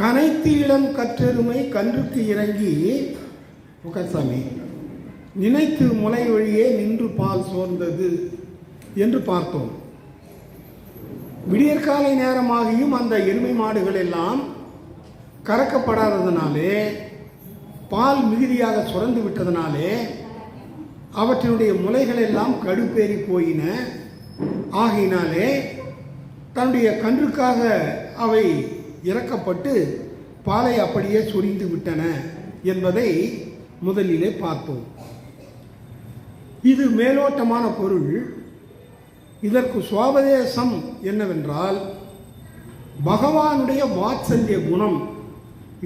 கனைத்து இளம் கற்றெருமை கன்றுக்கு இறங்கி முகசாமி நினைத்து முளை வழியே நின்று பால் சோர்ந்தது என்று பார்த்தோம். விடியற்காலை நேரமாகியும் அந்த எருமை மாடுகள் எல்லாம் கறக்கப்படாததினாலே பால் மிகுதியாக சுரந்து விட்டதனாலே அவற்றினுடைய முலைகள் எல்லாம் கடுப்பேறி போயின. ஆகையினாலே தன்னுடைய கன்றுக்காக அவை இறக்கப்பட்டு பாலை அப்படியே சொரிந்து விட்டன என்பதை முதலிலே பார்த்தோம். இது மேலோட்டமான பொருள். இதற்கு சுவாபதேசம் என்னவென்றால் பகவானுடைய வாத்சல்ய குணம்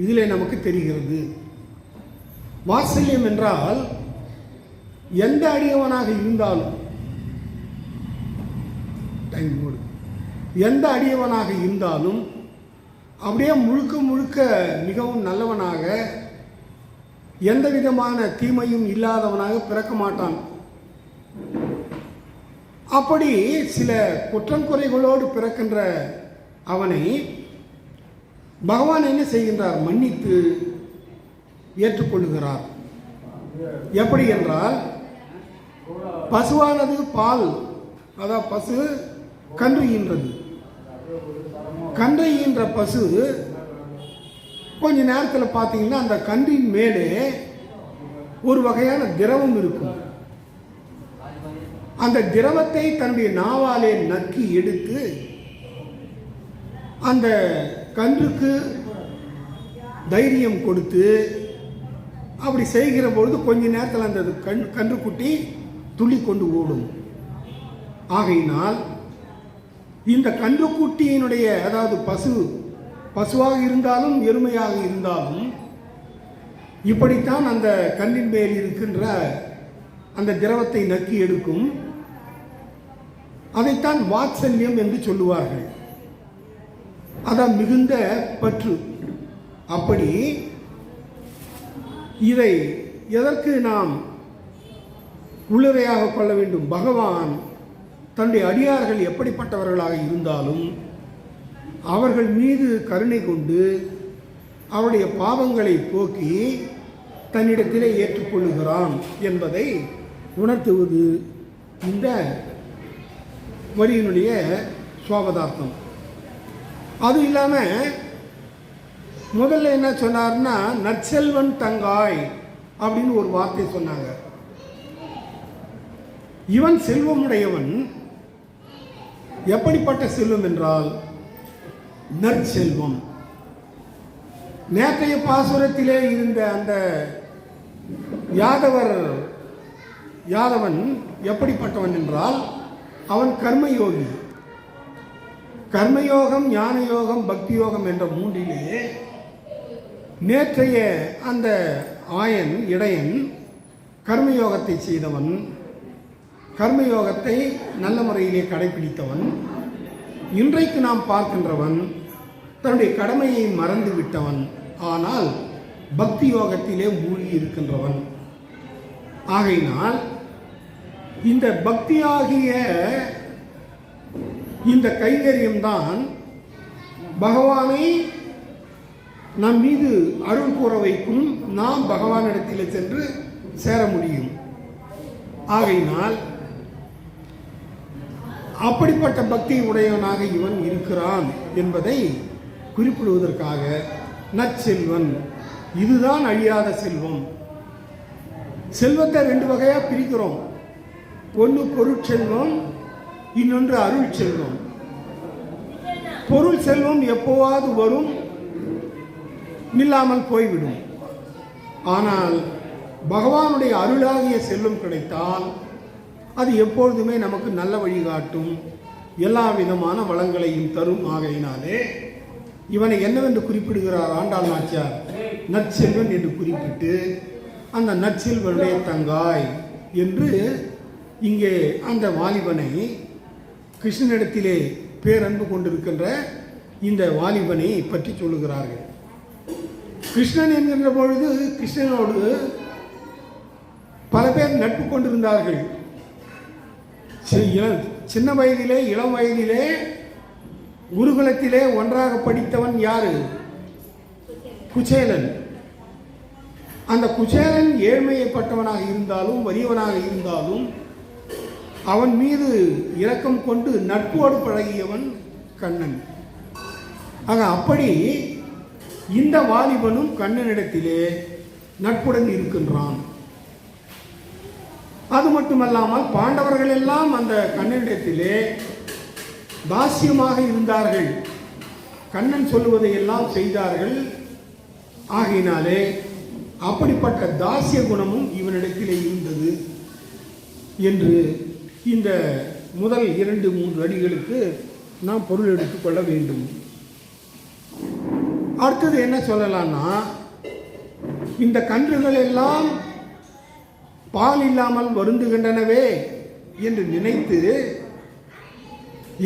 இதில் நமக்கு தெரிகிறது. வாத்சல்யம் என்றால் எந்த அடியவனாக இருந்தாலும் டைம் போடு எந்த அடியவனாக இருந்தாலும் அப்படியே முழுக்க முழுக்க மிகவும் நல்லவனாக எந்த விதமான தீமையும் இல்லாதவனாக பிறக்க மாட்டான். அப்படி சில குற்றம் குறைகளோடு பிறக்கின்ற அவனை பகவான் என்ன செய்கின்றார்? மன்னித்து ஏற்றுக்கொள்கிறார் எப்படி என்றால் பசுவானது பால் அதாவது பசு கன்றுகின்றது. கன்றையின்ற பசு கொஞ்ச நேரத்தில் பார்த்தீங்கன்னா அந்த கன்றின் மேலே ஒரு வகையான திரவம் இருக்கும். அந்த திரவத்தை தன்னுடைய நாவாலே நக்கி எடுத்து அந்த கன்றுக்கு தைரியம் கொடுத்து அப்படி செய்கிற பொழுது கொஞ்ச நேரத்தில் அந்த கண் கன்றுக்குட்டி துள்ளி கொண்டு ஓடும். ஆகையினால் இந்த கன்றுக்குட்டியினுடைய அதாவது பசு பசுவாக இருந்தாலும் எருமையாக இருந்தாலும் இப்படித்தான் அந்த கண்ணின் மேல் இருக்கின்ற அந்த திரவத்தை நக்கி எடுக்கும். அதைத்தான் வாத்சல்யம் என்று சொல்லுவார்கள். அதான் மிகுந்த பற்று. அப்படி இதை எதற்கு நாம் உள்ளரையாக கொள்ள வேண்டும்? பகவான் தன்னுடைய அடியார்கள் எப்படிப்பட்டவர்களாக இருந்தாலும் அவர்கள் மீது கருணை கொண்டு அவருடைய பாவங்களை போக்கி தன்னிடத்திலே ஏற்றுக்கொள்ளுகிறான் என்பதை உணர்த்துவது இந்த வரியினுடைய சுவாபதார்த்தம். அது இல்லாமல் முதல்ல என்ன சொன்னார்னா நற்செல்வன் தங்காய் அப்படின்னு ஒரு வார்த்தை சொன்னாங்க. இவன் செல்வமுடையவன் எப்படிப்பட்ட செல்வம் என்றால் நற்செல்வம். நேற்றைய பாசுரத்திலே இருந்த அந்த யாதவர் யாதவன் எப்படிப்பட்டவன் என்றால் அவன் கர்மயோகி. கர்மயோகம் ஞான யோகம் பக்தி யோகம் என்ற மூன்றிலே நேற்றைய அந்த ஆயன் இடையன் கர்மயோகத்தை செய்தவன் கர்மயோகத்தை நல்ல முறையிலே கடைபிடித்தவன் இன்றைக்கு நாம் பார்க்கின்றவன் தன்னுடைய கடமையை மறந்து விட்டவன் ஆனால் பக்தி யோகத்திலே மூழ்கி இருக்கின்றவன். ஆகையினால் இந்த பக்தியாகிய இந்த கைங்கரியம்தான் பகவானை நம் மீது அருள் கூற வைக்கும் நாம் பகவானிடத்தில் சென்று சேர முடியும். ஆகையினால் அப்படிப்பட்ட பக்தி உடையவனாக இவன் இருக்கிறான் என்பதை குறிப்பிடுவதற்காக நற்செல்வன் இதுதான் அழியாத செல்வம். செல்வத்தை ரெண்டு வகையா பிரிக்கிறோம். ஒன்று பொருட்செல்வம் இன்னொன்று அருள் செல்வம் பொருள் செல்வம் எப்போவாது வரும் நில்லாமல் போய்விடும். ஆனால் பகவானுடைய அருளாகிய செல்வம் கிடைத்தால் அது எப்பொழுதுமே நமக்கு நல்ல வழிகாட்டும். எல்லா விதமான வளங்களையும் தரும் ஆகையினாலே இவனை என்னவென்று குறிப்பிடுகிறார் ஆண்டாள் நாச்சியார்? நற்செல்வன் என்று குறிப்பிட்டு அந்த நற்செல்வனுடைய தங்காய் என்று இங்கே அந்த வாலிபனை கிருஷ்ணனிடத்திலே பேரன்பு கொண்டிருக்கின்ற இந்த வாலிபனை பற்றி சொல்லுகிறார்கள். கிருஷ்ணன் என்கின்ற பொழுது கிருஷ்ணனோடு பல பேர் நட்பு கொண்டிருந்தார்கள். சின்ன வயதிலே இளம் வயதிலே குருகுலத்திலே ஒன்றாக படித்தவன் யாரு? குச்சேலன். அந்த குச்சேலன் ஏழ்மையப்பட்டவனாக இருந்தாலும் வறியவனாக இருந்தாலும் அவன் மீது இரக்கம் கொண்டு நட்போடு பழகியவன் கண்ணன். ஆக அப்படி இந்த வாலிபனும் கண்ணனிடத்திலே நட்புடன் இருக்கின்றான். அது மட்டுமல்லாமல் பாண்டவர்கள் எல்லாம் அந்த கண்ணனிடத்திலே தாசியமாக இருந்தார்கள். கண்ணன் சொல்லுவதை எல்லாம் செய்தார்கள். ஆகையினாலே அப்படிப்பட்ட தாசிய குணமும் இவனிடத்திலே இருந்தது என்று இந்த முதல் இரண்டு மூன்று அடிகளுக்கு நாம் பொருள் எடுத்துக்கொள்ள வேண்டும். அடுத்தது என்ன சொல்லலாம்னா இந்த கன்றுகள் எல்லாம் பால் இல்லாமல் வருந்துகின்றனவே என்று நினைத்து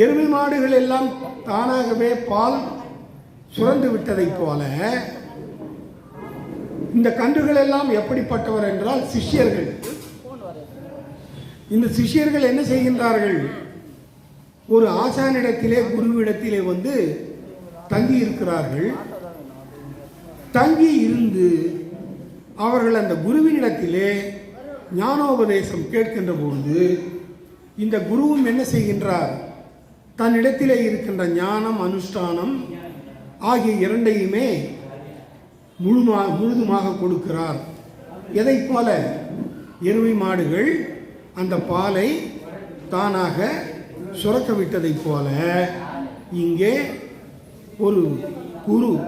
எருமை மாடுகள் எல்லாம் தானாகவே பால் சுரந்து விட்டதைப் போல இந்த கன்றுகள் எல்லாம் எப்படிப்பட்டவர் என்றால் சிஷ்யர்கள். இந்த சிஷ்யர்கள் என்ன செய்கின்றார்கள்? ஒரு ஆசானிடத்திலே குருவிடத்திலே வந்து தங்கி இருக்கிறார்கள். தங்கி இருந்து அவர்கள் அந்த குருவினிடத்திலே ஞானோபதேசம் கேட்கின்ற பொழுது இந்த குருவும் என்ன செய்கின்றார்? தன்னிடத்திலே இருக்கின்ற ஞானம் அனுஷ்டானம் ஆகிய இரண்டையுமே முழுமா முழுதுமாக கொடுக்கிறார். எதைப் போல? எருமை மாடுகள் அந்த பாலை தானாக சுரக்க விட்டதைப் போல இங்கே ஒரு குரு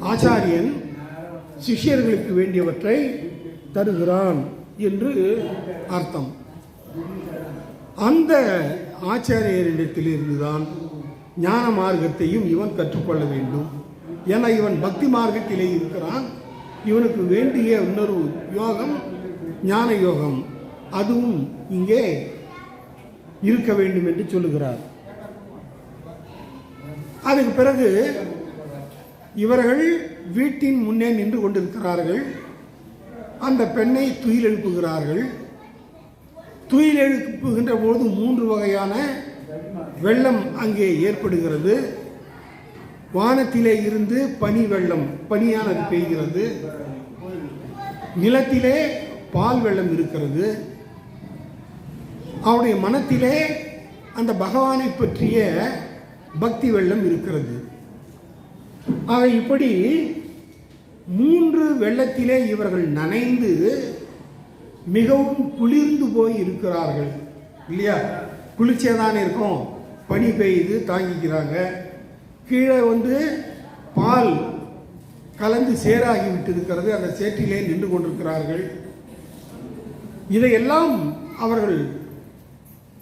ஆச்சாரியன் சிஷ்யர்களுக்கு வேண்டியவற்றை தருகிறான். என்று அர்த்தம். அந்த ஆச்சாரியரிடத்திலிருந்து தான் ஞான மார்க்கத்தையும் இவன் கற்றுக்கொள்ள வேண்டும். ஏன்னா இவன் பக்தி மார்க்கத்திலே இருக்கிறான். இவனுக்கு வேண்டிய இன்னொரு யோகம் ஞான யோகம். அதுவும் இங்கே இருக்க வேண்டும் என்று சொல்லுகிறார். அதுக்கு பிறகு இவர்கள் வீட்டின் முன்னே நின்று கொண்டிருக்கிறார்கள். அந்த பெண்ணை துயில் எழுப்புகிறார்கள் துயில் எழுப்புகின்ற போது மூன்று வகையான வெள்ளம் அங்கே ஏற்படுகிறது. வானத்திலே இருந்து பனி வெள்ளம் பனியானது பெய்கிறது. நிலத்திலே பால் வெள்ளம் இருக்கிறது. அவருடைய மனத்திலே அந்த பகவானை பற்றிய பக்தி வெள்ளம் இருக்கிறது. ஆக இப்படி மூன்று வெள்ளத்திலே இவர்கள் நனைந்து மிகவும் குளிர்ந்து போய் இருக்கிறார்கள். இல்லையா? குளிர்ச்சியாக தானே இருக்கும். பனி பெய்யுது தாங்கிக்கிறாங்க. கீழே வந்து பால் கலந்து சேராகி விட்டிருக்கிறது. அந்த சேற்றிலே நின்று கொண்டிருக்கிறார்கள். இதையெல்லாம் அவர்கள்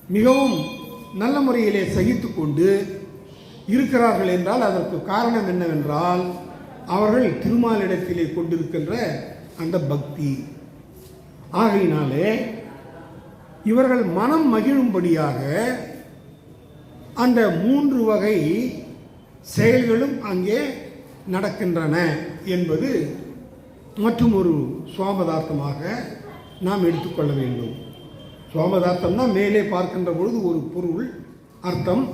மிகவும் நல்ல முறையிலே சகித்து கொண்டு இருக்கிறார்கள் என்றால் அதற்கு காரணம் என்னவென்றால் அவர்கள் திருமாலிடத்திலே கொண்டிருக்கின்ற அந்த பக்தி. ஆகையினாலே இவர்கள் மனம் மகிழும்படியாக அந்த மூன்று வகை செயல்களும் அங்கே நடக்கின்றன என்பது மற்றும் ஒரு சுவாமதார்த்தமாக நாம் எடுத்துக்கொள்ள வேண்டும். சுவாமதார்த்தம்னா மேலே பார்க்கின்ற பொழுது ஒரு பொருள் அர்த்தம்.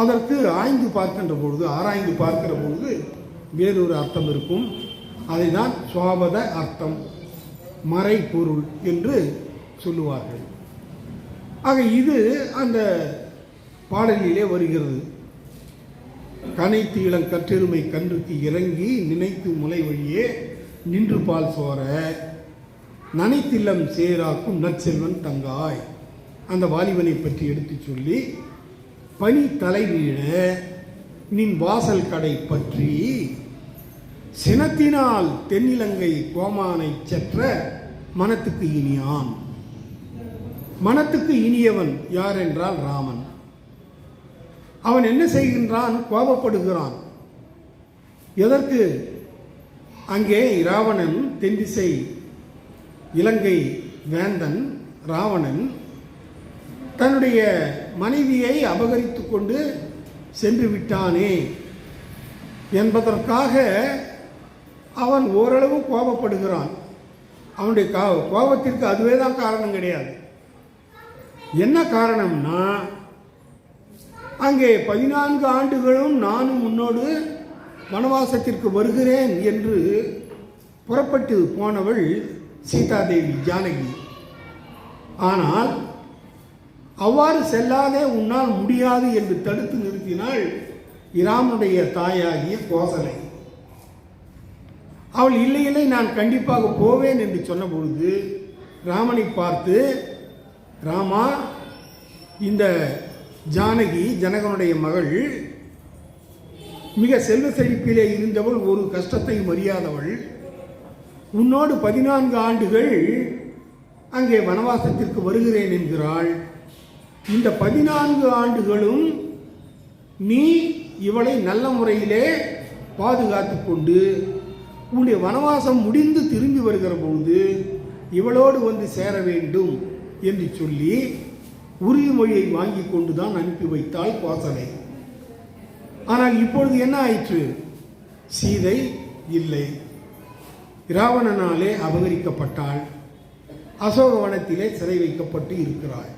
அதற்கு ஆய்ந்து பார்க்கின்ற பொழுது ஆராய்ந்து பார்க்கிற பொழுது வேறொரு அர்த்தம் இருக்கும். அதை தான் சுவாபத அர்த்தம் மறைப்பொருள் என்று சொல்லுவார்கள். ஆக இது அந்த பாடலிலே வருகிறது. கனைத்து இளம் கற்றெருமை கன்றுக்கு இறங்கி நினைத்து முலை வழியே நின்று பால் சோர நனைத்தில்லம் சேராக்கும் நற்செல்வன் தங்காய். அந்த வாலிபனை பற்றி எடுத்துச் சொல்லி பனி தலைவீழ நின் வாசல் கடை பற்றி சினத்தினால் தென்னிலங்கை கோமானை செற்ற மனத்துக்கு இனியான். மனத்துக்கு இனியவன் யார் என்றால் ராமன். அவன் என்ன செய்கின்றான்? கோபப்படுகிறான். எதற்கு? அங்கே ராவணன் தென்திசை இலங்கை வேந்தன் ராவணன் தன்னுடைய மனைவியை அபகரித்து கொண்டு சென்று விட்டானே என்பதற்காக அவன் ஓரளவு கோபப்படுகிறான். அவனுடைய கா கோபத்திற்கு அதுவே தான் காரணம் கிடையாது. என்ன காரணம்னா அங்கே பதினான்கு ஆண்டுகளும் நானும் உன்னோடு வனவாசத்திற்கு வருகிறேன் என்று புறப்பட்டு போனவள் சீதாதேவி ஜானகி. ஆனால் அவ்வாறு செல்லாதே உன்னால் முடியாது என்று தடுத்து நிறுத்தினாள் இராமனுடைய தாயாகிய கோசலை. அவள் இல்லை இல்லை நான் கண்டிப்பாக போவேன் என்று சொன்ன பொழுது ராமனை பார்த்து ராமா இந்த ஜானகி ஜனகனுடைய மகள் மிக செல்வ செழிப்பிலே இருந்தவள் ஒரு கஷ்டத்தையும் அறியாதவள் உன்னோடு பதினான்கு ஆண்டுகள் அங்கே வனவாசத்திற்கு வருகிறேன் என்கிறாள். இந்த பதினான்கு ஆண்டுகளும் நீ இவளை நல்ல முறையிலே பாதுகாத்து கொண்டு உன்னுடைய வனவாசம் முடிந்து திரும்பி வருகிற பொழுது இவளோடு வந்து சேர வேண்டும் என்று சொல்லி உறுதிமொழியை வாங்கி கொண்டுதான் அனுப்பி வைத்தாள் கோசலை ஆனால் இப்பொழுது என்ன ஆயிற்று? சீதை இல்லை. இராவணனாலே அபகரிக்கப்பட்டாள். அசோகவனத்திலே சிறை வைக்கப்பட்டு இருக்கிறாள்.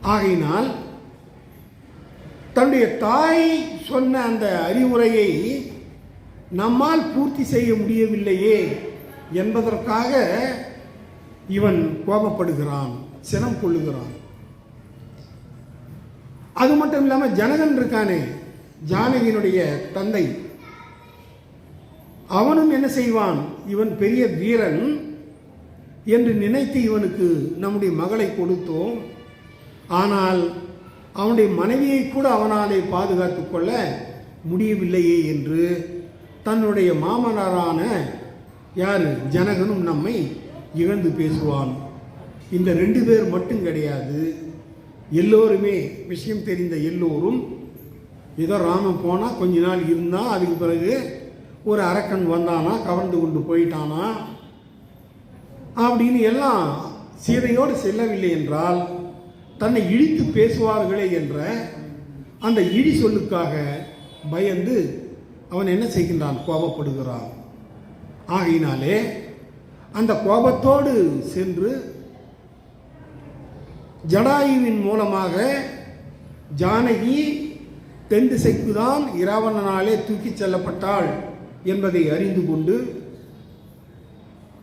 ஆகையினால் தன்னுடைய தாய் சொன்ன அந்த அறிவுரையை நம்மால் பூர்த்தி செய்ய முடியவில்லையே என்பதற்காக இவன் கோபப்படுகிறான் சினம் கொள்ளுகிறான். அது மட்டும் இல்லாமல் ஜனகன் இருக்கானே ஜானகியினுடைய தந்தை. அவனும் என்ன செய்வான்? இவன் பெரிய வீரன் என்று நினைத்து இவனுக்கு நம்முடைய மகளை கொடுத்தோம். ஆனால் அவனுடைய மனைவியை கூட அவனாலே பாதுகாத்து கொள்ள முடியவில்லையே என்று தன்னுடைய மாமனாரான யார்? ஜனகனும் நம்மை இழந்து பேசுவான். இந்த ரெண்டு பேர் மட்டும் கிடையாது. எல்லோருமே விஷயம் தெரிந்த எல்லோரும் ஏதோ ராமன் போனால் கொஞ்ச நாள் இருந்தால் அதுக்கு பிறகு ஒரு அரக்கன் வந்தானா கவர்ந்து கொண்டு போயிட்டானா அப்படின்னு எல்லாம் சீதையோடு செல்லவில்லை என்றால் தன்னை இழித்து பேசுவார்களே என்ற அந்த இடி சொல்லுக்காக பயந்து அவன் என்ன செய்கின்றான்? கோபப்படுகிறான். ஆகையினாலே அந்த கோபத்தோடு சென்று ஜடாயுவின் மூலமாக ஜானகி தென் திசைக்குதான் இராவணனாலே தூக்கிச் செல்லப்பட்டாள் என்பதை அறிந்து கொண்டு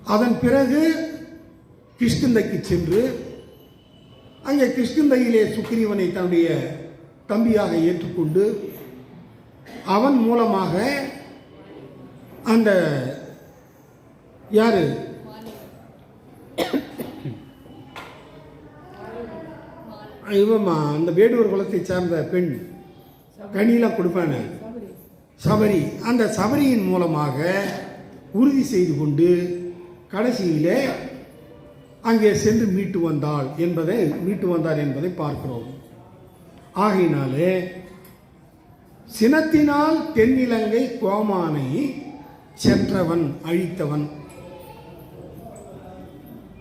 அதன் பிறகு கிஷ்கிந்தைக்கு சென்று அங்கே கிருஷ்ணந்தையிலே சுக்ரீவனை தன்னுடைய தம்பியாக ஏற்றுக்கொண்டு அவன் மூலமாக அந்த யாரு? இவமா அந்த வேடுவர் குலத்தை சார்ந்த பெண். கனியெலாம் கொடுப்பானே. சபரி. அந்த சபரியின் மூலமாக உறுதி செய்து கொண்டு கடைசியிலே அங்கே சென்று மீட்டு வந்தாள் என்பதை மீட்டு வந்தார் என்பதை பார்க்கிறோம். ஆகையினாலே சினத்தினால் தென்னிலங்கை கோமானை சென்றவன் அழித்தவன்.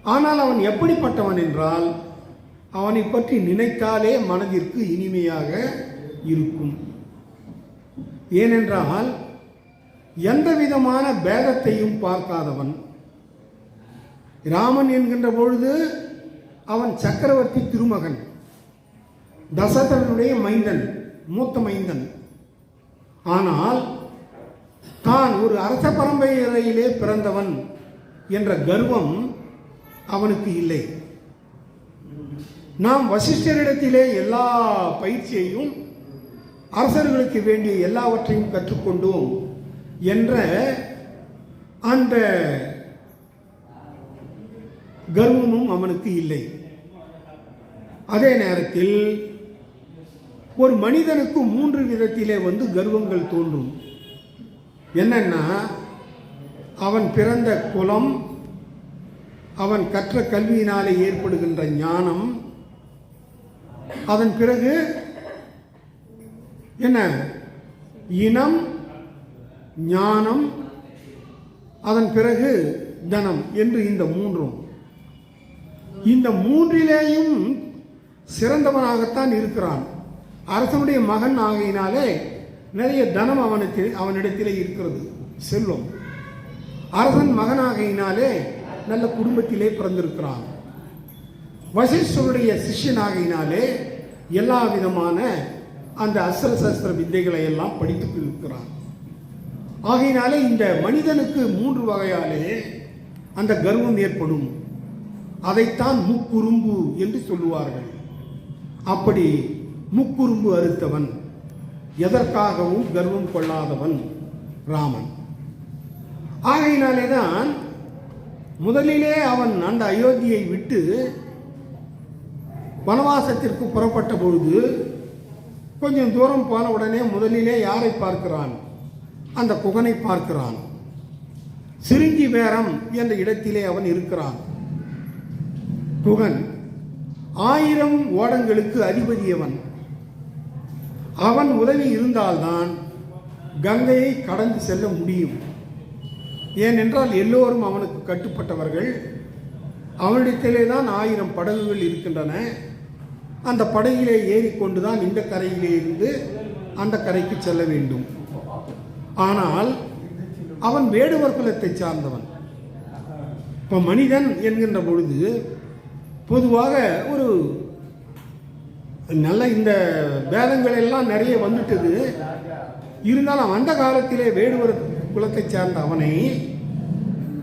ஆனால் அவன் எப்படிப்பட்டவன் என்றால் அவனை பற்றி நினைத்தாலே மனதிற்கு இனிமையாக இருக்கும். ஏனென்றால் எந்த விதமான பேதத்தையும் பார்க்காதவன். ராமன் என்கின்ற பொழுது அவன் சக்கரவர்த்தி திருமகன் தசரதனுடைய மைந்தன் மூத்த மைந்தன். ஆனால் தான் ஒரு அரச பரம்பரையிலே பிறந்தவன் என்ற கர்வம் அவனுக்கு இல்லை. நாம் வசிஷ்டரிடத்திலே எல்லா பயிற்சியையும் அரசர்களுக்கு வேண்டிய எல்லாவற்றையும் கற்றுக்கொண்டோம் என்ற அந்த கர்வமும் அவனுக்கு இல்லை. அதே நேரத்தில் ஒரு மனிதனுக்கு மூன்று விதத்திலே வந்து கர்வங்கள் தோன்றும். என்னன்னா அவன் பிறந்த குலம் அவன் கற்ற கல்வியினாலே ஏற்படுகின்ற ஞானம் அதன் பிறகு என்ன? இனம் ஞானம் அதன் பிறகு தனம் என்று இந்த மூன்றும். இந்த மூன்றிலேயும் சிறந்தவனாகத்தான் இருக்கிறான். அரசனுடைய மகன் ஆகையினாலே நிறைய தனம் அவனுக்கு அவனிடத்திலே இருக்கிறது. செல்வம். அரசன் மகனாகையினாலே நல்ல குடும்பத்திலே பிறந்திருக்கிறான். வசிஷ்டருடைய சிஷ்யனாகையினாலே எல்லா விதமான அந்த அஸ்திர சஸ்திர வித்தைகளை எல்லாம் படித்து இருக்கிறான். ஆகையினாலே இந்த மனிதனுக்கு மூன்று வகையாலே அந்த கர்வம் ஏற்படும். அதைத்தான் முக்குறும்பு என்று சொல்லுவார்கள். அப்படி முக்குறும்பு அறுத்தவன் எதற்காகவும் கர்வம் கொள்ளாதவன் ராமன். ஆகையினாலே தான் முதலிலே அவன் அந்த அயோத்தியை விட்டு வனவாசத்திற்கு புறப்பட்ட பொழுது கொஞ்சம் தூரம் போன உடனே முதலிலே யாரை பார்க்கிறான்? அந்த குகனை பார்க்கிறான். சிறுங்கி வேரம் என்ற இடத்திலே அவன் இருக்கிறான். குகன் ஆயிரம் ஓடங்களுக்கு அதிபதியவன். அவன் உதவி இருந்தால்தான் கங்கையை கடந்து செல்ல முடியும். ஏனென்றால் எல்லோரும் அவனுக்கு கட்டுப்பட்டவர்கள். அவனிடத்திலே தான் ஆயிரம் படகுகள் இருக்கின்றன. அந்த படகிலே ஏறிக்கொண்டு தான் இந்த கரையிலே இருந்து அந்த கரைக்கு செல்ல வேண்டும். ஆனால் அவன் வேடுவர் குலத்தை சார்ந்தவன். இப்போ மனிதன் என்கின்ற பொழுது பொதுவாக ஒரு நல்ல இந்த வேதங்கள் எல்லாம் நிறைய வந்துட்டது. இருந்தாலும் அந்த காலத்திலே வேடுவர் குலத்தை சார்ந்த அவனை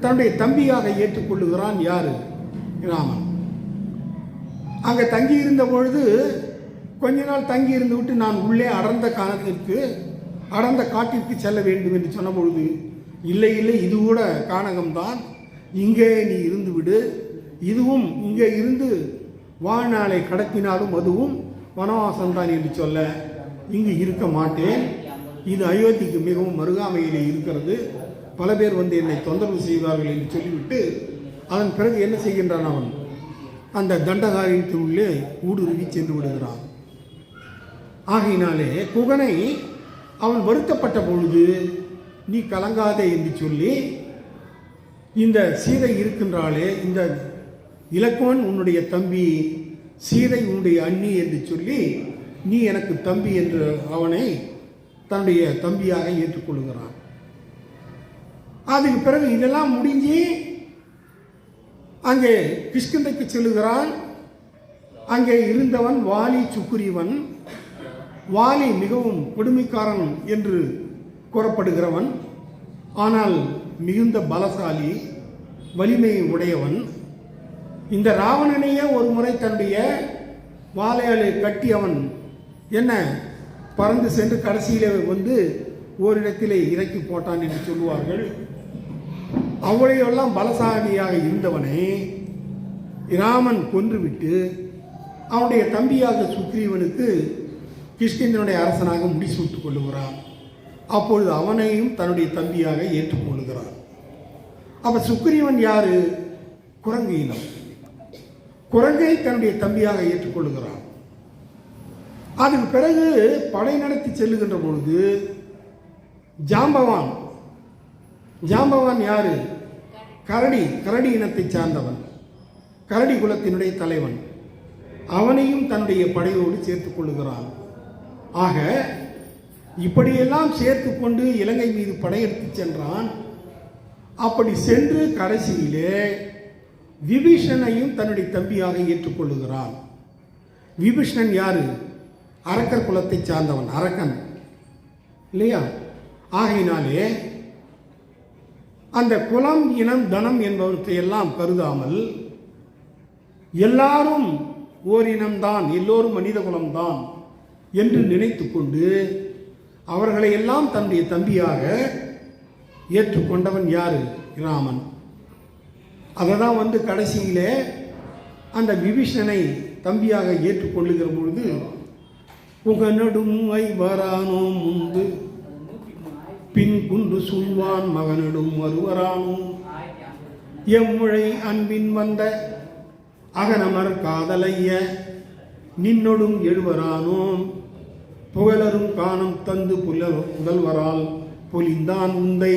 தன்னுடைய தம்பியாக ஏற்றுக்கொள்ளுகிறான் யாரு? ராமன். அங்கே தங்கி இருந்த பொழுது கொஞ்ச நாள் தங்கி இருந்து விட்டு நான் உள்ளே அடர்ந்த காலத்திற்கு அடர்ந்த காட்டிற்கு செல்ல வேண்டும் என்று சொன்ன பொழுது இல்லை இல்லை இது கூட கானகம்தான். இங்கே நீ இருந்து விடு. இதுவும் இங்கே இருந்து வாழ்நாளை கடத்தினாலும் அதுவும் வனவாசம்தான் என்று சொல்ல இங்கு இருக்க மாட்டேன். இது அயோத்திக்கு மிகவும் மருகாமையிலே இருக்கிறது. பல பேர் வந்து என்னை தொந்தரவு செய்வார்கள் என்று சொல்லிவிட்டு அதன் பிறகு என்ன செய்கின்றான் அவன்? அந்த தண்டகாரியத்தினுள்ளே ஊடுருவி சென்று விடுகிறான். ஆகையினாலே குகனை அவன் வருத்தப்பட்ட பொழுது நீ கலங்காதே என்று சொல்லி இந்த சீதை இருக்கின்றாலே இந்த இலக்குவன் உன்னுடைய தம்பி சீதை உன்னுடைய அண்ணி என்று சொல்லி நீ எனக்கு தம்பி என்று அவனை தன்னுடைய தம்பியாக ஏற்றுக்கொள்கிறான். அதுக்கு பிறகு இதெல்லாம் முடிஞ்சு அங்கே கிஷ்கிந்தைக்கு செல்லுகிறான் அங்கே இருந்தவன் வாலி சுக்குரிவன் வாலி மிகவும் கொடுமைக்காரன் என்று கூறப்படுகிறவன். ஆனால் மிகுந்த பலசாலி வலிமை உடையவன். இந்த ராவணனையே ஒரு முறை தன்னுடைய வாழையாலை கட்டி அவன் என்ன? பறந்து சென்று கடைசியிலே வந்து ஓரிடத்திலே இறக்கி போட்டான் என்று சொல்லுவார்கள். அவ்வளையெல்லாம் பலசாலியாக இருந்தவனை ராமன் கொன்றுவிட்டு அவனுடைய தம்பியாக சுக்ரீவனுக்கு கிருஷ்ணனுடைய அரசனாக முடிசூட்டுக் கொள்ளுகிறான். அப்பொழுது அவனையும் தன்னுடைய தம்பியாக ஏற்றுக்கொள்கிறான் அப்போ சுக்ரீவன் யாரு? குரங்கு இனம். குரங்கை தன்னுடைய தம்பியாக ஏற்றுக்கொள்கிறான் அதன் பிறகு படை நடத்தி செல்லுகின்ற பொழுது ஜாம்பவான் ஜாம்பவான் யாரு? கரடி கரடி இனத்தை சார்ந்தவன். கரடி குலத்தினுடைய தலைவன். அவனையும் தன்னுடைய படையோடு சேர்த்துக் கொள்ளுகிறான். ஆக இப்படியெல்லாம் சேர்த்து கொண்டு இலங்கை மீது படையெடுத்து சென்றான். அப்படி சென்று கடைசியிலே விபீஷனையும் தன்னுடைய தம்பியாக ஏற்றுக்கொள்ளுகிறான். விபீஷணன் யாரு? அரக்கர் குலத்தை சார்ந்தவன் அரக்கன். இல்லையா? ஆகையினாலே அந்த குலம் இனம் தனம் என்பவற்றை எல்லாம் கருதாமல் எல்லாரும் ஓரினம்தான் எல்லோரும் மனித குலம்தான் என்று நினைத்து கொண்டு அவர்களை எல்லாம் தன்னுடைய தம்பியாக ஏற்றுக்கொண்டவன் யாரு? ராமன். அதை தான் வந்து கடைசியிலே அந்த விபீஷணனை தம்பியாக ஏற்றுக்கொள்ளுகிற பொழுது புகனடும் வரானோ முந்து பின் குன்று சூழ்வான் மகனிடும் வருவரானும் எம்முழை அன்பின் வந்த அகனமர் காதலைய நின்னொடும் எழுவரானோம் புகழரும் காணம் தந்து புல முதல்வரால் பொலிந்தான் உந்தை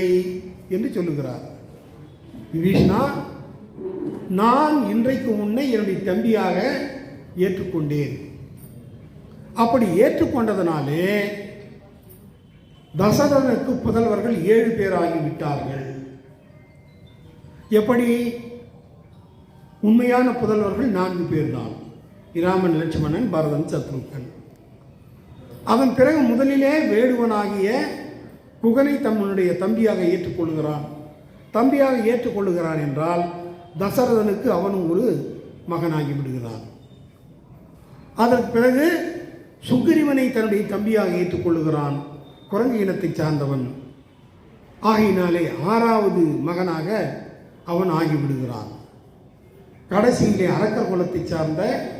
என்று சொல்லுகிறார். விபீஷ்ணா நான் இன்றைக்கு உன்னை என்னுடைய தம்பியாக ஏற்றுக்கொண்டேன். அப்படி ஏற்றுக்கொண்டதனாலே தசரதனுக்கு புதல்வர்கள் ஏழு பேராகிவிட்டார்கள் எப்படி? உண்மையான புதல்வர்கள் நான்கு பேர் தான் இராமன் லட்சுமணன் பரதன் சத்ருகன் அதன் பிறகு முதலிலே வேடுவனாகிய குகனை தம்முடைய தம்பியாக ஏற்றுக்கொள்கிறான். தம்பியாக ஏற்றுக்கொள்கிறான் என்றால் தசரதனுக்கு அவனும் ஒரு மகனாகி விடுகிறான். அதற்கு பிறகு சுக்கிரீவனை தன்னுடைய தம்பியாக ஏற்றுக்கொள்ளுகிறான். குரங்கு இனத்தைச் சார்ந்தவன். ஆகையினாலே ஆறாவது மகனாக அவன் ஆகிவிடுகிறான் கடைசியிலே அரக்கர் குலத்தைச் சார்ந்த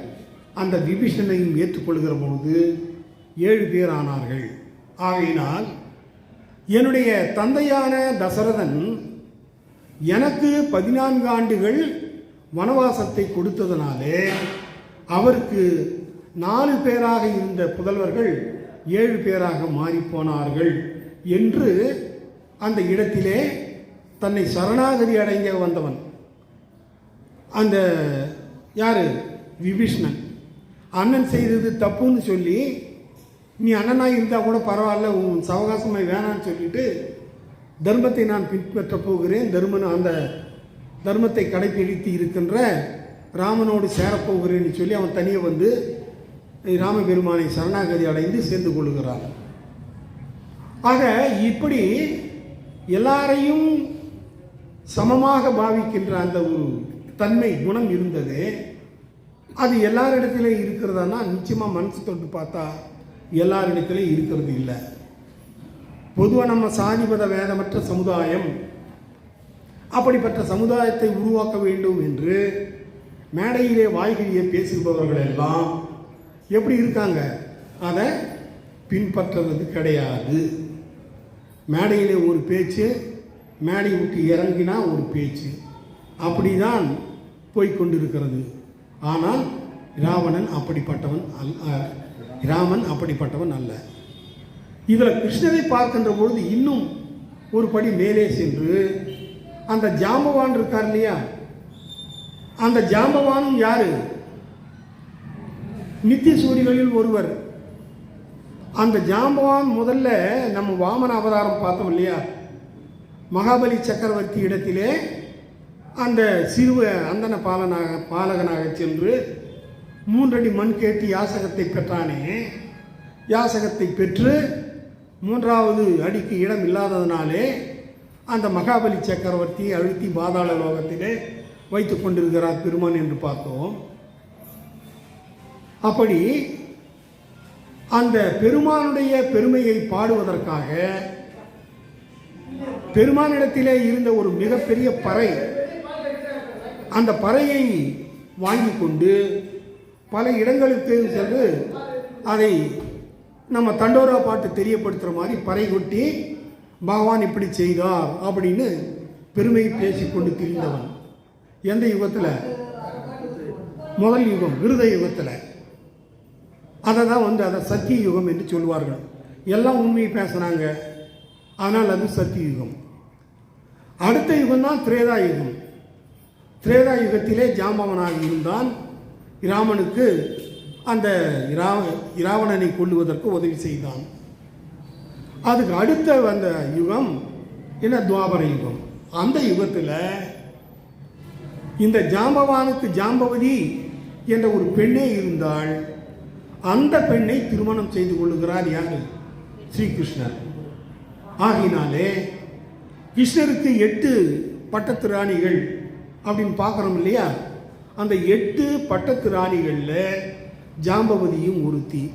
அந்த விபீஷனையும் ஏற்றுக்கொள்கிற பொழுது ஏழு பேர் ஆனார்கள். ஆகையினால் என்னுடைய தந்தையான தசரதன் எனக்கு பதினான்கு ஆண்டுகள் வனவாசத்தை கொடுத்ததனாலே அவருக்கு நாலு பேராக இருந்த புதல்வர்கள் ஏழு பேராக மாறிப்போனார்கள் என்று அந்த இடத்திலே தன்னை சரணாகதி அடைங்க வந்தவன். அந்த யார்? விபீஷ்ணன். அண்ணன் செய்தது தப்புன்னு சொல்லி நீ அண்ணனாக இருந்தால் கூட பரவாயில்ல உன் சவகாசமாக வேணான்னு சொல்லிட்டு தர்மத்தை நான் பின்பற்றப் போகிறேன். தர்மன் அந்த தர்மத்தை கடைபிடித்து இருக்கின்ற ராமனோடு சேரப்போகிறேன்னு சொல்லி அவன் தனியே வந்து ராமபெருமானை சரணாகதி அடைந்து சேர்ந்து கொள்கிறான். ஆக இப்படி எல்லாரையும் சமமாக பாவிக்கின்ற அந்த ஒரு தன்மை குணம் இருந்தது. அது எல்லாரிடத்திலும் இருக்கிறதானா? நிச்சயமாக மனசு தொட்டு பார்த்தா எல்லாரிடத்திலும் இருக்கிறது இல்லை. பொதுவாக நம்ம சாதிபத வேதமற்ற சமுதாயம். அப்படிப்பட்ட சமுதாயத்தை உருவாக்க வேண்டும் என்று மேடையிலே வாய்கிழியை பேசுபவர்கள் எல்லாம் எப்படி இருக்காங்க? அதை பின்பற்றுறது கிடையாது. மேடையிலே ஒரு பேச்சு மேடை விட்டு இறங்கினா ஒரு பேச்சு. அப்படிதான் போய்கொண்டிருக்கிறது ஆனால் ராவணன் அப்படிப்பட்டவன் அல் ராமன் அப்படிப்பட்டவன் அல்ல. இதில் கிருஷ்ணரை பார்க்கின்ற பொழுது இன்னும் ஒரு படி மேலே சென்று அந்த ஜாம்பவான் இருக்கார் இல்லையா? அந்த ஜாம்பவானும் யாரு? நித்திய சூரிகளில் ஒருவர். அந்த ஜாம்பவான் முதல்ல நம்ம வாமன அவதாரம் பார்த்தோம் இல்லையா? மகாபலி சக்கரவர்த்தி இடத்திலே அந்த சிறுவ அந்தன பாலனாக பாலகனாக சென்று மூன்றடி மண் கேட்டு யாசகத்தை பெற்றானே. யாசகத்தை பெற்று மூன்றாவது அடிக்கு இடம் இல்லாததினாலே அந்த மகாபலி சக்கரவர்த்தியை அழுத்தி பாதாள லோகத்திலே வைத்து கொண்டிருக்கிறார் பெருமான் என்று பார்த்தோம். அப்படி அந்த பெருமானுடைய பெருமையை பாடுவதற்காக பெருமானிடத்திலே இருந்த ஒரு மிகப்பெரிய பறை அந்த பறையை வாங்கி கொண்டு பல இடங்களுக்கு சென்று அதை நம்ம தண்டோரா பாட்டு தெரியப்படுத்துகிற மாதிரி பறை கொட்டி பகவான் இப்படி செய்தார் அப்படின்னு பெருமை பேசிக்கொண்டு திரிந்தவன். எந்த யுகத்தில்? முதல் யுகம் விருத யுகத்தில். அதை தான் வந்து அதை சத்திய யுகம் என்று சொல்வார்கள் எல்லாம் உண்மையை பேசுனாங்க. ஆனால் அது சத்திய யுகம். அடுத்த யுகம் தான் திரேதா யுகம். திரேதா யுகத்திலே ஜாம்பவனாக இருந்தான். ராமனுக்கு அந்த இராவ இராவணனை கொள்ளுவதற்கு உதவி செய்தான். அதுக்கு அடுத்த வந்த யுகம் என்ன? துவாபர யுகம். அந்த யுகத்தில் இந்த ஜாம்பவானுக்கு ஜாம்பவதி என்ற ஒரு பெண்ணே இருந்தால் அந்த பெண்ணை திருமணம் செய்து கொள்ளுகிறார் யார்? ஸ்ரீகிருஷ்ணர். ஆகினாலே கிருஷ்ணருக்கு எட்டு பட்டத்து ராணிகள் அப்படின்னு பார்க்குறோம் இல்லையா? அந்த எட்டு பட்டத்து ராணிகளில் ஜாம்பவதியும் ஒருத்தி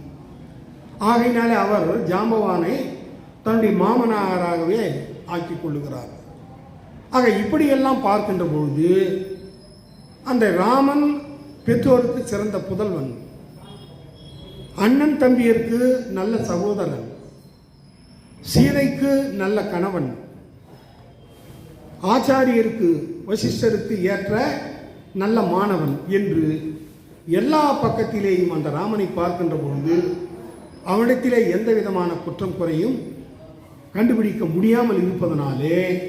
ஆகையினாலே அவர் ஜாம்பவானை தன்னுடைய மாமனாராகவே ஆக்கி கொள்ளுகிறார். ஆக இப்படியெல்லாம் பார்க்கின்ற பொழுது அந்த ராமன் பெற்றோருக்கு சிறந்த புதல்வன். அண்ணன் தம்பியருக்கு நல்ல சகோதரன். சீதைக்கு நல்ல கணவன். ஆச்சாரியருக்கு வசிஷ்டருக்கு ஏற்ற நல்ல மாணவன் என்று எல்லா பக்கத்திலேயும் அந்த ராமனை பார்க்கின்ற பொழுது அவனிடத்திலே எந்த விதமான குற்றம் குறையும் கண்டுபிடிக்க முடியாமல் இருப்பதனாலே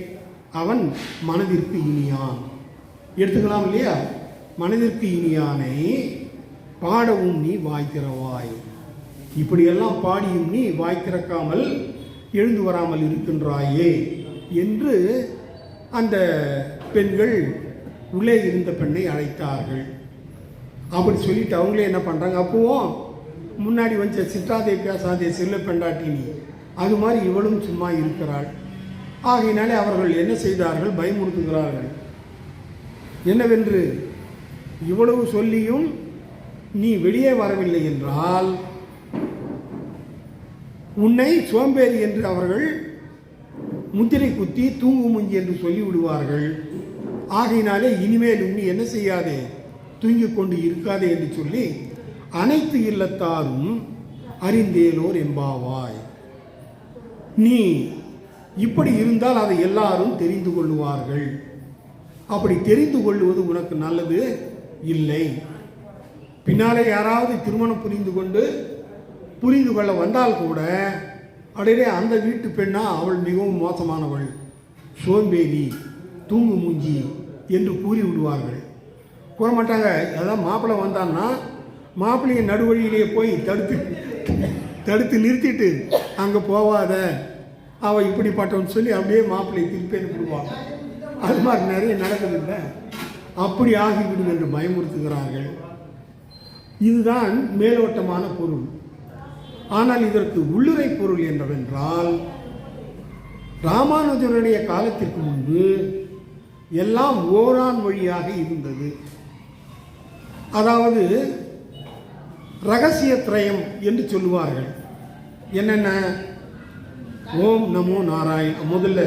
அவன் மனதிற்கு இனியான். எடுத்துக்கலாம் இல்லையா? மனதிற்கு இனியானை பாடவும் நீ வாய் திறவாய். இப்படியெல்லாம் பாடியும் நீ வாய் திறக்காமல் எழுந்து வராமல் இருக்கின்றாயே என்று அந்த பெண்கள் உள்ளே இருந்த பெண்ணை அழைத்தார்கள். அப்படி சொல்லிட்டு அவங்களே என்ன பண்ணுறாங்க அப்பவும் முன்னாடி வச்ச சிட்டாதே பேசாதே செல்ல பெண்டாட்டினி அது மாதிரி இவளும் சும்மா இருக்கிறாள். ஆகையினாலே அவர்கள் என்ன செய்தார்கள்? பயமுறுத்துகிறார்கள் என்னவென்று? இவ்வளவு சொல்லியும் நீ வெளியே வரவில்லை என்றால் உன்னை சோம்பேறி என்று அவர்கள் முத்திரை குத்தி தூங்கு முஞ்சி என்று சொல்லி விடுவார்கள் ஆகையினாலே இனிமேல் நீ என்ன செய்யாதே? தூங்கிக் கொண்டு இருக்காதே என்று சொல்லி அனைத்து இல்லத்தாரும் அறிந்தேலோர் எம்பாவாய் நீ இப்படி இருந்தால் அதை எல்லாரும் தெரிந்து கொள்ளுவார்கள். அப்படி தெரிந்து கொள்வது உனக்கு நல்லது? இல்லை. பின்னாலே யாராவது திருமணம் புரிந்து கொண்டு புரிந்து கொள்ள வந்தால் கூட அடையே அந்த வீட்டு பெண்ணா அவள் மிகவும் மோசமானவள். சோம்பேறி தூங்கு மூஞ்சி என்று கூறி விடுவார்கள் கூற மாட்டாங்க அதான் மாப்பிள்ளை வந்தான்னா மாப்பிள்ளையை நடுவழியிலேயே போய் தடுத்து தடுத்து நிறுத்திட்டு அங்கே போவாத. அவள் இப்படிப்பட்டவன் சொல்லி அப்படியே மாப்பிள்ளையை திருப்பி அனுப்பிடுவாங்க அது மாதிரி நிறைய நடக்குது அப்படி ஆகிவிடும் என்று பயமுறுத்துகிறார்கள். இதுதான் மேலோட்டமான பொருள். ஆனால் இதற்கு உள்ளுரை பொருள் என்னவென்றால் ராமானுஜருடைய காலத்திற்கு முன்பு எல்லாம் ஓரான் வழியாக இருந்தது. அதாவது ரகசிய திரயம் என்று சொல்லுவார்கள். என்னென்ன? ஓம் நமோ நாராயண முதல்ல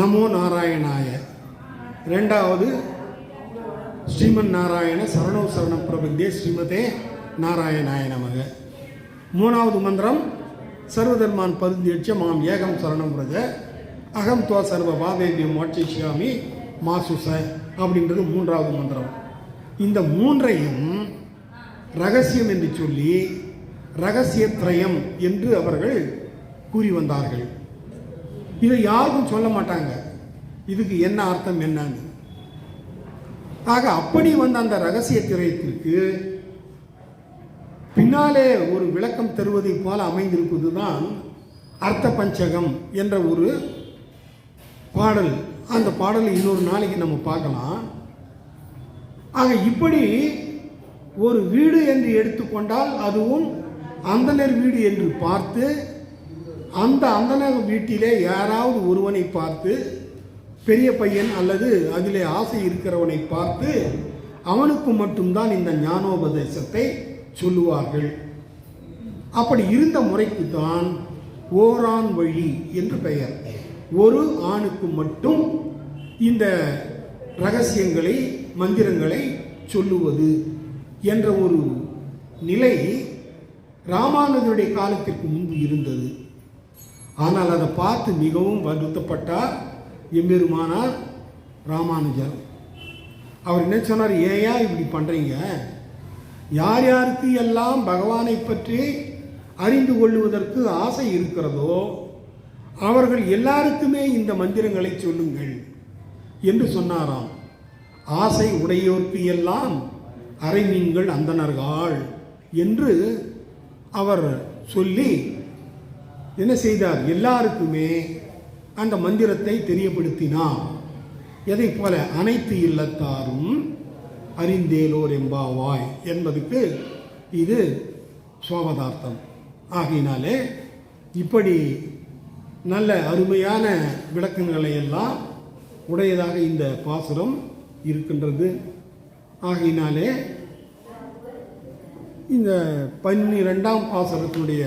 நமோ நாராயணாய. ரெண்டாவது ஸ்ரீமன் நாராயண சரணோ சரண பிரபந்தே ஸ்ரீமதே நாராயணாய நமக. மூணாவது மந்திரம் சர்வதர்மான் பருந்தியட்ச மாம் ஏகம் சரணம் பிரஜ அகம் துவ சர்வ பாதேவியம் மோட்சிஷாமி மாசுச அப்படின்றது மூன்றாவது மந்திரம். இந்த மூன்றையும் ரகசியம் என்று சொல்லி ரகசியத்ரயம் என்று அவர்கள் கூறி வந்தார்கள். இதை யாருக்கும் சொல்ல மாட்டாங்க. இதுக்கு என்ன அர்த்தம் என்னன்னு. ஆக அப்படி வந்த அந்த ரகசிய திரையத்திற்கு பின்னாலே ஒரு விளக்கம் தருவதைப் போல அமைந்திருப்பது தான் அர்த்த பஞ்சகம் என்ற ஒரு பாடல். அந்த பாடலை இன்னொரு நாளைக்கு நம்ம பார்க்கலாம். ஆக இப்படி ஒரு வீடு என்று எடுத்துக்கொண்டால் அதுவும் அந்தனர் வீடு என்று பார்த்து அந்த அந்தனர் வீட்டிலே யாராவது ஒருவனை பார்த்து பெரிய பையன் அல்லது அதிலே ஆசை இருக்கிறவனை பார்த்து அவனுக்கு மட்டும்தான் இந்த ஞானோபதேசத்தை சொல்லுவார்கள். அப்படி இருந்த முறைக்கு தான் ஓரான் வழி என்று பெயர். ஒரு ஆணுக்கு மட்டும் இந்த ரகசியங்களை மந்திரங்களை சொல்லுவது என்ற ஒரு நிலை ராமானுஜருடைய காலத்திற்கு முன்பு இருந்தது. ஆனால் அதை பார்த்து மிகவும் வருத்தப்பட்டார் எம்பெருமானார் ராமானுஜர். அவர் என்ன சொன்னார் ஏயா இப்படி பண்ணுறீங்க யார் யாருக்கு எல்லாம் பகவானை பற்றி அறிந்து கொள்ளுவதற்கு ஆசை இருக்கிறதோ அவர்கள் எல்லாருக்குமே இந்த மந்திரங்களை சொல்லுங்கள் என்று சொன்னாராம். ஆசை உடையோர்க்கு எல்லாம் அரை மீன்கள் அந்தனர்கள் என்று அவர் சொல்லி என்ன செய்தார்? எல்லாருக்குமே அந்த மந்திரத்தை தெரியப்படுத்தினார். எதை போல அனைத்து இல்லத்தாரும் அறிந்தேலோர் எம்பாவாய் என்பதுக்கு இது சோபதார்த்தம் ஆகையினாலே இப்படி நல்ல அருமையான விளக்கங்களை எல்லாம் உடையதாக இந்த பாசுரம் இருக்கின்றது. ஆகையினாலே இந்த பன்னிரெண்டாம் பாசகத்தினுடைய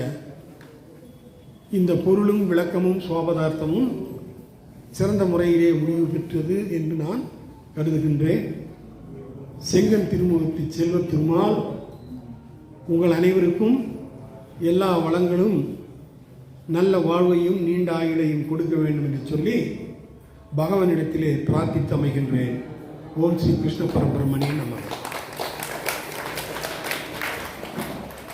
இந்த பொருளும் விளக்கமும் சோபதார்த்தமும் சிறந்த முறையிலே முடிவு பெற்றது என்று நான் கருதுகின்றேன். செங்கன் திருமுகத்து செல்வ திருமால் உங்கள் அனைவருக்கும் எல்லா வளங்களும் நல்ல வாழ்வையும் நீண்ட ஆயுளையும் கொடுக்க வேண்டும் என்று சொல்லி பகவானிடத்திலே பிரார்த்தித்து அமைகின்றேன். ஓம் ஸ்ரீ கிருஷ்ண பரபிரமணியன் நம